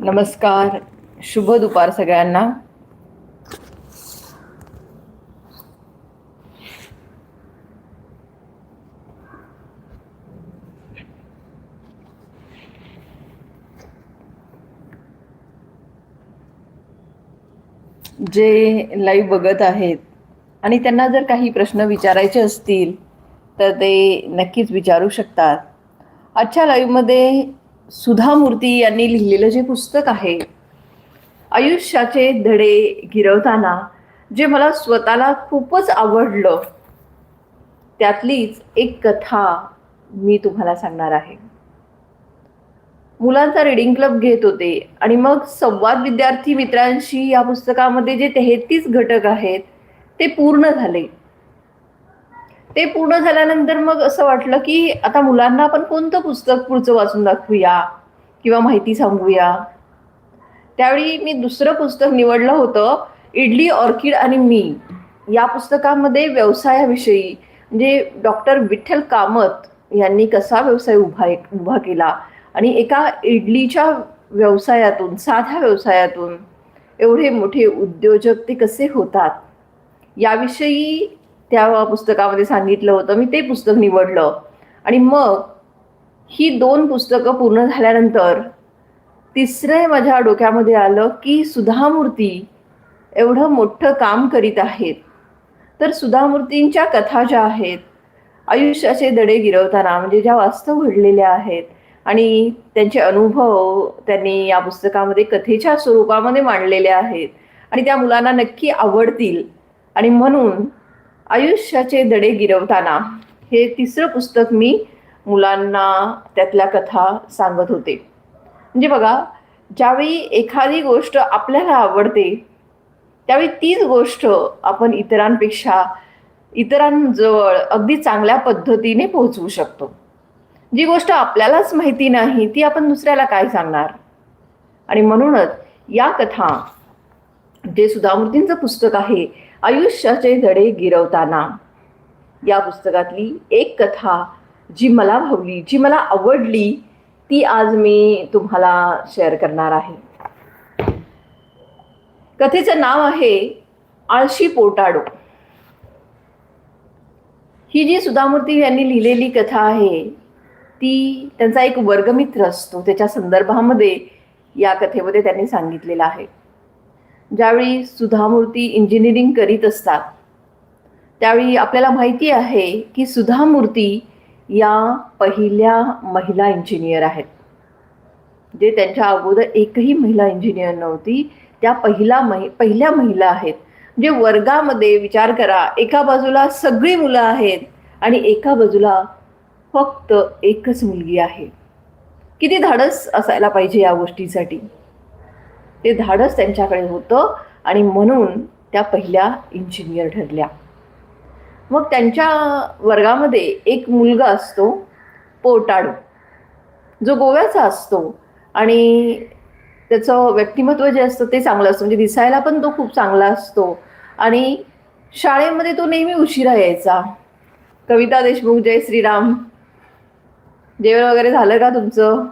नमस्कार. शुभ दुपार सगळ्यांना. जे लाईव्ह बघत आहेत आणि त्यांना जर काही प्रश्न विचारायचे असतील तर ते नक्कीच विचारू शकतात. आजच्या लाईव्हमध्ये सुधा मूर्ती यांनी लिहिलेलं जे पुस्तक आहे आयुष्याचे धडे गिरवताना जे मला स्वतःला खूपच आवडलं त्यातलीच एक कथा मी तुम्हाला सांगणार आहे. मुलांचा रिडिंग क्लब घेत होते आणि मग संवाद विद्यार्थी मित्रांशी या पुस्तकामध्ये जे तेहतीस घटक आहेत ते पूर्ण झाले. ते पूर्ण झाल्यानंतर मग असं वाटलं की आता मुलांना आपण कोणतं पुस्तक पुढचं वाचून दाखवूया किंवा माहिती सांगूया? त्यावेळी मी दुसरं पुस्तक निवडलं होतं इडली ऑर्किड आणि मी. या पुस्तकामध्ये व्यवसायाविषयी म्हणजे डॉक्टर विठ्ठल कामत यांनी कसा व्यवसाय उभा उभा केला? आणि एका इडलीच्या व्यवसायातून साध्या व्यवसायातून एवढे मोठे उद्योजक ते कसे होतात? याविषयी त्या पुस्तकामध्ये सांगितलं होतं. मी ते पुस्तक निवडलं. आणि मग ही दोन पुस्तकं पूर्ण झाल्यानंतर तिसरं माझ्या डोक्यामध्ये आलं की सुधामूर्ती एवढं मोठं काम करीत आहेत. तर सुधामूर्तींच्या कथा ज्या आहेत आयुष्याचे दडे गिरवताना म्हणजे ज्या वास्तव घडलेल्या आहेत आणि त्यांचे अनुभव त्यांनी या पुस्तकामध्ये कथेच्या स्वरूपामध्ये मांडलेले आहेत आणि त्या मुलांना नक्की आवडतील. आणि म्हणून आयुष्याचे दडे गिरवताना. हे तिसरं पुस्तक मी मुलांना त्यातल्या कथा सांगत होते. म्हणजे बघा ज्यावेळी एखादी गोष्ट आपल्याला आवडते त्यावेळी तीच गोष्ट आपण इतरांपेक्षा इतरांजवळ अगदी चांगल्या पद्धतीने पोहोचवू शकतो. जी गोष्ट आपल्यालाच माहिती नाही ती आपण दुसऱ्याला काय सांगणार? आणि म्हणूनच या कथा जे सुधामूर्तींचं पुस्तक आहे आयुष्याचे धडे गिरवताना. या पुस्तकातली एक कथा जी मला भावली जी मला आवडली ती आज मी तुम्हाला शेअर करणार आहे. कथेचं नाव आहे आळशी पोटाडो. ही जी सुधामूर्ती यांनी लिहिलेली कथा आहे ती त्यांचा एक वर्गमित्र असतो. त्याच्या संदर्भामध्ये या कथेमध्ये त्यांनी सांगितलेलं आहे. ज्यावेळी सुधामूर्ती इंजिनिअरिंग करीत असतात त्यावेळी आपल्याला माहिती आहे की सुधामूर्ती या पहिल्या महिला इंजिनियर आहेत. जे त्यांच्या अगोदर एकही महिला इंजिनियर नव्हती त्या पहिला महि पहिल्या महिला आहेत. जे वर्गामध्ये विचार करा एका बाजूला सगळी मुलं आहेत आणि एका बाजूला फक्त एकच मुलगी आहे. किती धाडस असायला पाहिजे या गोष्टीसाठी? ते धाडस त्यांच्याकडे होतं आणि म्हणून त्या पहिल्या इंजिनियर ठरल्या. मग त्यांच्या वर्गामध्ये एक मुलगा असतो पोटाडो. जो गोव्याचा असतो आणि त्याचं व्यक्तिमत्व जे असतं ते चांगलं असतं. म्हणजे दिसायला पण तो खूप चांगला असतो. आणि शाळेमध्ये तो नेहमी उशिरा यायचा. कविता देशमुख जय श्रीराम. जेवण वगैरे झालं का तुमचं?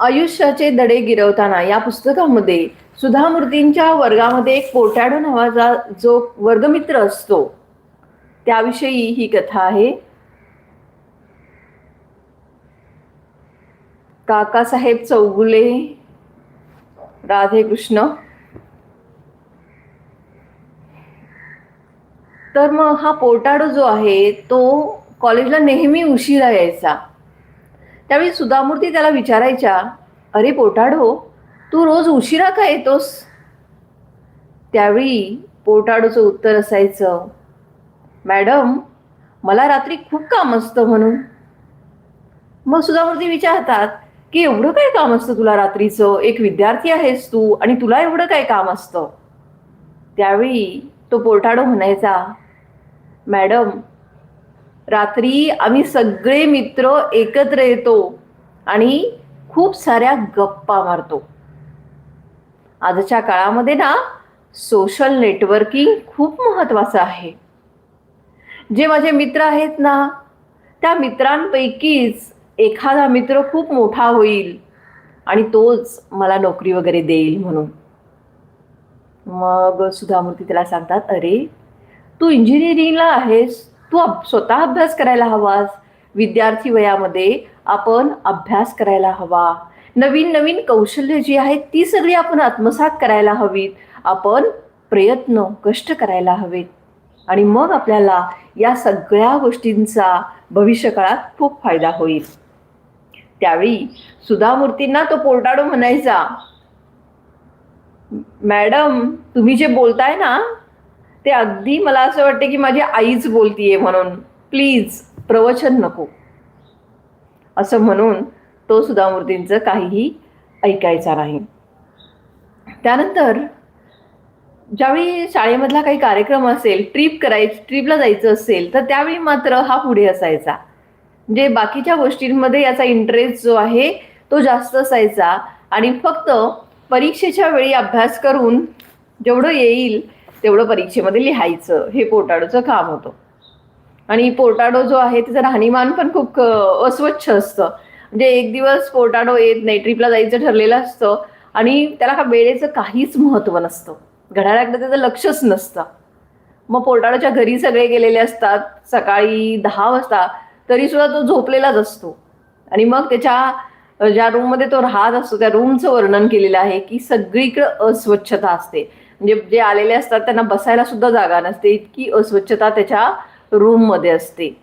आयुष्याचे दडे गिरवताना या पुस्तकामध्ये सुधा मूर्तींच्या वर्गामध्ये एक पोटॅडो नावाचा जो वर्गमित्र असतो त्याविषयी ही कथा आहे. काकासाहेब चौगुले राधे कृष्ण तर मग हा पोटाडो जो आहे तो कॉलेजला नेहमी उशिरा यायचा. त्यावेळी सुधामूर्ती त्याला विचारायच्या अरे पोटाडो तू रोज उशिरा का येतोस? त्यावेळी पोटाडोचं उत्तर असायचं मॅडम मला रात्री खूप काम असतं म्हणून. मग सुधामूर्ती विचारतात की एवढं काय काम असतं तुला रात्रीचं? एक विद्यार्थी आहेस तू आणि तुला एवढं काय काम असतं? त्यावेळी तो पोटाडो म्हणायचा मॅडम रात्री आम्ही सगळे मित्र एकत्र येतो आणि खूप साऱ्या गप्पा मारतो. आजच्या काळामध्ये ना सोशल नेटवर्किंग खूप महत्वाचं आहे. जे माझे मित्र आहेत ना त्या मित्रांपैकीच एखादा मित्र खूप मोठा होईल आणि तोच मला नोकरी वगैरे देईल म्हणून. मग सुधामूर्ती त्याला सांगतात अरे तू इंजिनिअरिंगला आहेस तू स्वतः अभ्यास करायला हवास. विद्यार्थी वयामध्ये आपण अभ्यास करायला हवा. नवीन नवीन कौशल्य जी आहेत ती सगळी आपण आत्मसात करायला हवीत. आपण प्रयत्न कष्ट करायला हवेत. आणि मग आपल्याला या सगळ्या गोष्टींचा भविष्यकाळात खूप फायदा होईल. त्यावेळी सुधामूर्तींना तो पोर्टाडो म्हणायचा मॅडम तुम्ही जे बोलताय ना ते अगदी मला असं वाटते की माझी आईच बोलतीये म्हणून. प्लीज प्रवचन नको. असं म्हणून तो सुधामूर्तींचं काहीही ऐकायचा नाही. त्यानंतर ज्यावेळी शाळेमधला काही कार्यक्रम असेल ट्रिप करायची ट्रिपला जायचं असेल तर त्यावेळी मात्र हा पुढे असायचा. म्हणजे बाकीच्या गोष्टींमध्ये याचा इंटरेस्ट जो आहे तो जास्त असायचा. आणि फक्त परीक्षेच्या वेळी अभ्यास करून जेवढं येईल तेवढं परीक्षेमध्ये लिहायचं हे पोर्टाडोचं काम होतं. आणि पोर्टाडो जो आहे त्याचं राहणीमान पण खूप अस्वच्छ असतं. म्हणजे एक दिवस पोर्टाडो येत नाही ट्रिपला जायचं ठरलेलं असतं आणि त्याला का वेळेचं काहीच महत्त्व नसतं. घड्याळाकडे त्याचं लक्षच नसतं. मग पोर्टाडोच्या घरी सगळे गेलेले असतात सकाळी दहा वाजता तरी सुद्धा तो झोपलेलाच असतो. आणि मग त्याच्या ज्या रूममध्ये तो राहत असतो त्या रूमचं वर्णन केलेलं आहे की सगळीकडं अस्वच्छता असते. म्हणजे जे आलेले असतात त्यांना बसायला सुद्धा जागा नसते. इतकी अस्वच्छता त्याच्या रूममध्ये असते.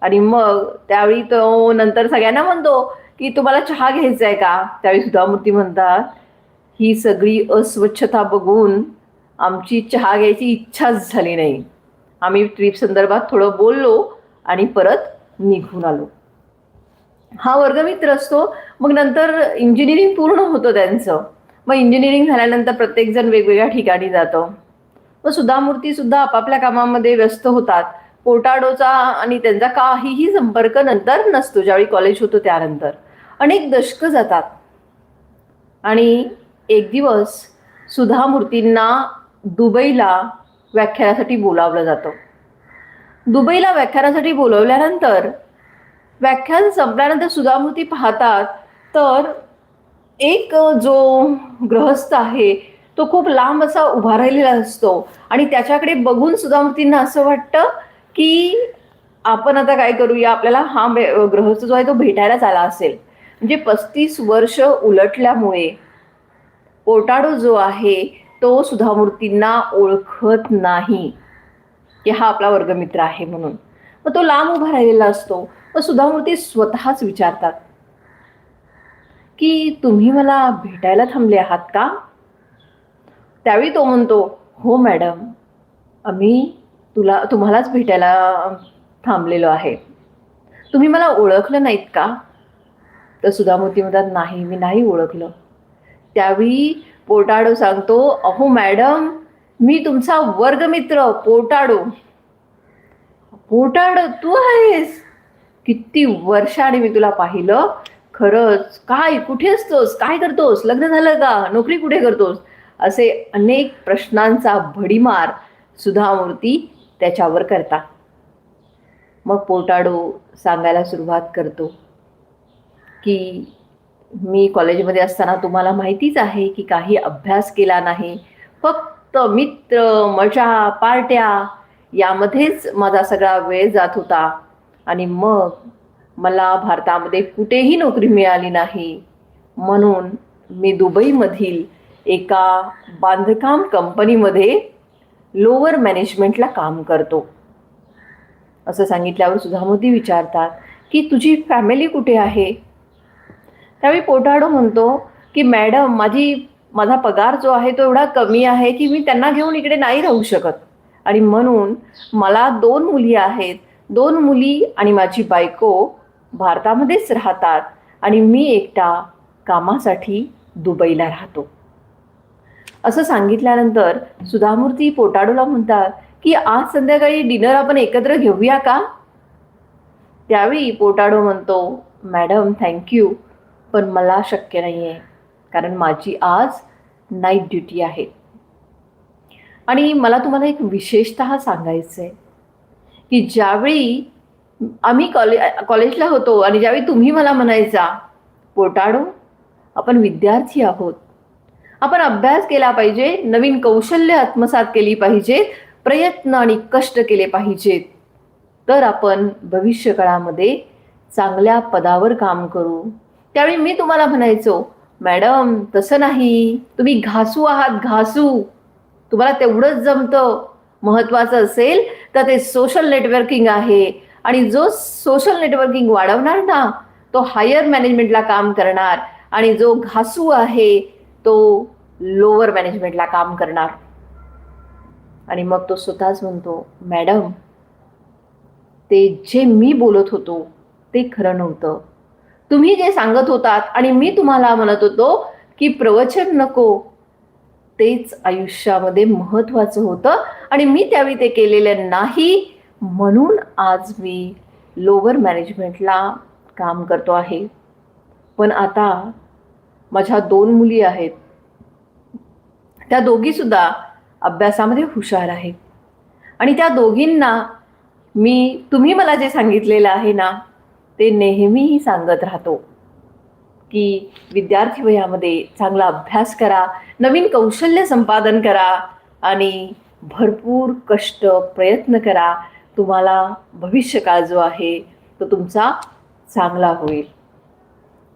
आणि मग त्यावेळी तो नंतर सगळ्यांना म्हणतो की तुम्हाला चहा घ्यायचा आहे का? त्यावेळी सुधामूर्ती म्हणतात ही सगळी अस्वच्छता बघून आमची चहा घ्यायची इच्छाच झाली नाही. आम्ही ट्रिप संदर्भात थोडं बोललो आणि परत निघून आलो. हा वर्गमित्र असतो. मग नंतर इंजिनिअरिंग पूर्ण होतं त्यांचं. मग इंजिनिअरिंग झाल्यानंतर प्रत्येकजण वेगवेगळ्या ठिकाणी जातं. मग सुधामूर्ती सुद्धा आपापल्या कामामध्ये व्यस्त होतात. पोर्टाडोचा आणि त्यांचा काहीही संपर्क नंतर नसतो ज्यावेळी कॉलेज होतो त्यानंतर. अनेक दशकं जातात. आणि एक दिवस सुधामूर्तींना दुबईला व्याख्यानासाठी बोलावलं जातं. दुबईला व्याख्यानासाठी बोलवल्यानंतर व्याख्यान संपल्यानंतर सुधामूर्ती पाहतात तर एक जो ग्रहस्थ आहे तो खूप लांब असा उभा राहिलेला असतो. आणि त्याच्याकडे बघून सुधामूर्तींना असं वाटतं की आपण आता काय करूया? आपल्याला हा ग्रहस्थ जो आहे तो भेटायलाच आला असेल. म्हणजे पस्तीस वर्ष उलटल्यामुळे पोटाडो जो आहे तो सुधा मूर्तींना ओळखत नाही. की हा आपला वर्गमित्र आहे म्हणून. मग तो लांब उभा राहिलेला असतो. मग सुधामूर्ती स्वतःच विचारतात. की तुम्ही मला भेटायला थांबले आहात का? त्यावेळी तो म्हणतो हो मॅडम आम्ही तुला तुम्हालाच भेटायला थांबलेलो आहे. तुम्ही मला ओळखलं नाहीत का? तर सुधामूर्ती म्हणतात नाही मी नाही ओळखलं. त्यावेळी पोटाडो सांगतो अहो मॅडम मी तुमचा वर्गमित्र पोटाडो. पोटाडो तू आहेस? किती वर्षाने मी तुला पाहिलं? खरंच काय कुठे असतोस? काय करतोस? लग्न झालं का? नोकरी कुठे करतोस? असे अनेक प्रश्नांचा भडीमार सुधामूर्ती त्याच्यावर करता मग पोटाडो सांगायला सुरुवात करतो की मी कॉलेजमध्ये असताना तुम्हाला माहितीच आहे की काही अभ्यास केला नाही. फक्त मित्र मजा पार्ट्या यामध्येच माझा सगळा वेळ जात होता. आणि मग मला भारतामध्ये कुठेही नोकरी मिळाली नाही. म्हणून मी दुबईमधील एका बांधकाम कंपनीमध्ये लोअर मॅनेजमेंटला काम करतो. असं सांगितल्यावर सुधामोदी विचारतात की तुझी फॅमिली कुठे आहे? त्यावेळी पोटाडो म्हणतो की मॅडम माझी माझा पगार जो आहे तो एवढा कमी आहे की मी त्यांना घेऊन इकडे नाही राहू शकत. आणि म्हणून मला दोन मुली आहेत. दोन मुली आणि माझी बायको भारतामध्येच राहतात आणि मी एकटा कामासाठी दुबईला राहतो. असं सांगितल्यानंतर सुधामूर्ती पोटाडोला म्हणतात की आज संध्याकाळी डिनर आपण एकत्र घेऊया का? त्यावेळी पोटाडो म्हणतो मॅडम थँक्यू पण मला शक्य नाही आहे कारण माझी आज नाईट ड्युटी आहे. आणि मला तुम्हाला एक विशेषतः सांगायचं आहे की ज्यावेळी आम्ही कॉले कॉलेजला होतो आणि ज्यावेळी तुम्ही मला म्हणायचा पोटाडो आपण विद्यार्थी आहोत. आपण अभ्यास केला पाहिजे नवीन कौशल्य आत्मसात केली पाहिजेत प्रयत्न आणि कष्ट केले पाहिजेत. तर आपण भविष्यकाळामध्ये चांगल्या पदावर काम करू. त्यावेळी मी तुम्हाला म्हणायचो मॅडम तसं नाही. तुम्ही घासू आहात घासू. तुम्हाला तेवढंच जमतं. महत्त्वाचं असेल तर ते सोशल नेटवर्किंग आहे. आणि जो सोशल नेटवर्किंग वाढवणार ना तो हायर मॅनेजमेंटला काम करणार. आणि जो घासू आहे तो लोअर मॅनेजमेंटला काम करणार. आणि मग तो स्वतःच म्हणतो मॅडम ते जे मी बोलत होतो ते खरं नव्हतं. तुम्ही जे सांगत होतात आणि मी तुम्हाला म्हणत होतो की प्रवचन नको तेच आयुष्यामध्ये महत्त्वाचं होतं. आणि मी त्यावेळी ते केलेलं नाही. म्हणून आज मी लोअर मॅनेजमेंटला काम करतो आहे. पण आता माझ्या दोन मुली आहेत. त्या दोघीसुद्धा अभ्यासामध्ये हुशार आहेत. आणि त्या दोघींना मी तुम्ही मला जे सांगितलेलं आहे ना ते नेहमीही सांगत राहतो की विद्यार्थी वयामध्ये चांगला अभ्यास करा नवीन कौशल्य संपादन करा आणि भरपूर कष्ट प्रयत्न करा. तुम्हाला भविष्यकाळ जो आहे तो तुमचा चांगला होईल.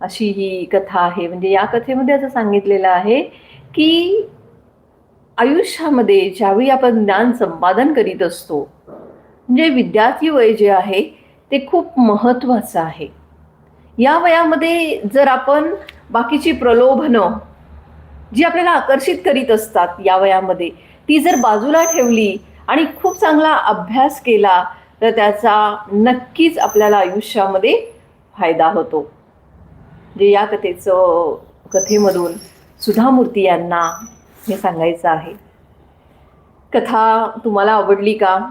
अशी ही कथा आहे. म्हणजे या कथेमध्ये असं सांगितलेलं आहे की आयुष्यामध्ये ज्यावेळी आपण ज्ञान संपादन करीत असतो म्हणजे विद्यार्थी वय जे आहे ते खूप महत्त्वाचं आहे. या वयामध्ये जर आपण बाकीची प्रलोभनं जी आपल्याला आकर्षित करीत असतात या वयामध्ये ती जर बाजूला ठेवली आणि खूप चांगला अभ्यास केला तर त्याचा नक्कीच आपल्याला आयुष्यामध्ये फायदा होतो. जे या कथेचं कथेमधून सुधामूर्ती यांना हे सांगायचं आहे. कथा तुम्हाला आवडली का?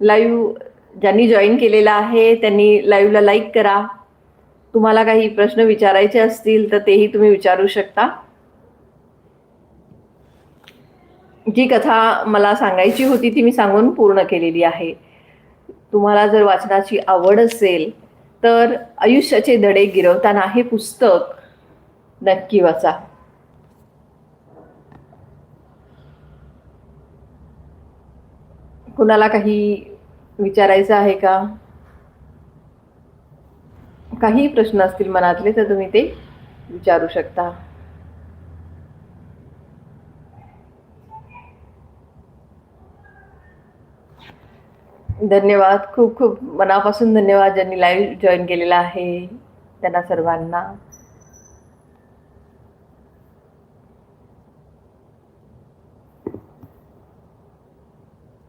लाईव्ह ज्यांनी जॉईन केलेला आहे त्यांनी लाईव्हला लाईक करा. तुम्हाला काही प्रश्न विचारायचे असतील तर तेही तुम्ही विचारू शकता. जी कथा मला सांगायची होती ती मी सांगून पूर्ण केलेली आहे. तुम्हाला जर वाचनाची आवड असेल तर आयुष्याचे धडे गिरवताना हे पुस्तक नक्की वाचा. कुणाला काही विचारायचं आहे का? काही प्रश्न असतील मनातले तर तुम्ही ते विचारू शकता. धन्यवाद. खूप खूप मनापासून धन्यवाद ज्यांनी लाईव्ह जॉईन केलेला आहे. त्यांना सर्वांना.